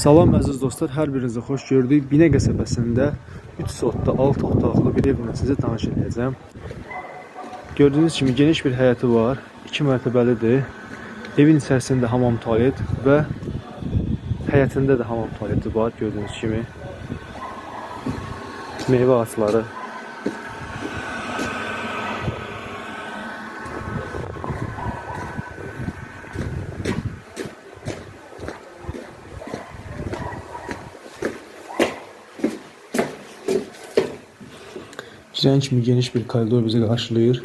Salam əziz dostlar, hər birinizi xoş gördük. Binə qəsəbəsində 3 sotda 6 otaqlı bir evlə sizə tanış edəcəm. Gördüyünüz kimi geniş bir həyəti var, 2 mərtəbəlidir. Evin içərisində hamam tualet və həyətində də hamam tualeti var gördüyünüz kimi. Meyvə ağacları. Girən kimi geniş bir koridor bizi qarşılayır.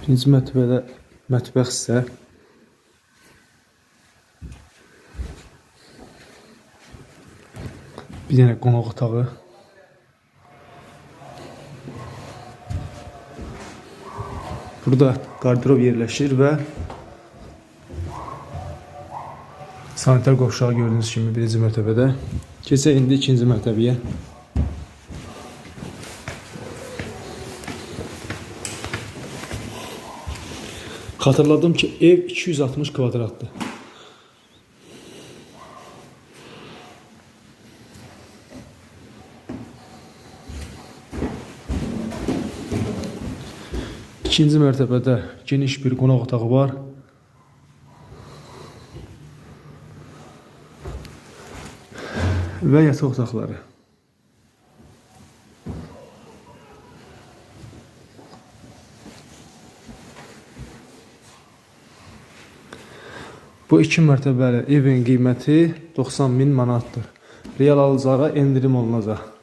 Birinci mərtəbədə mətbəx isə bir dənə qonaq otağı. Burada qardırob yerləşir və sanitar qovşağı gördüyünüz kimi birinci mərtəbədə. Keçək indi ikinci mərtəbəyə. Xatırladım ki, ev 260 kvadratdır. İkinci mərtəbədə geniş bir qonaq otağı var. Və yataq otaqları. Bu iki mərtəbəli evin qiyməti 90 min manatdır. Real alıcılara endirim olunacaq.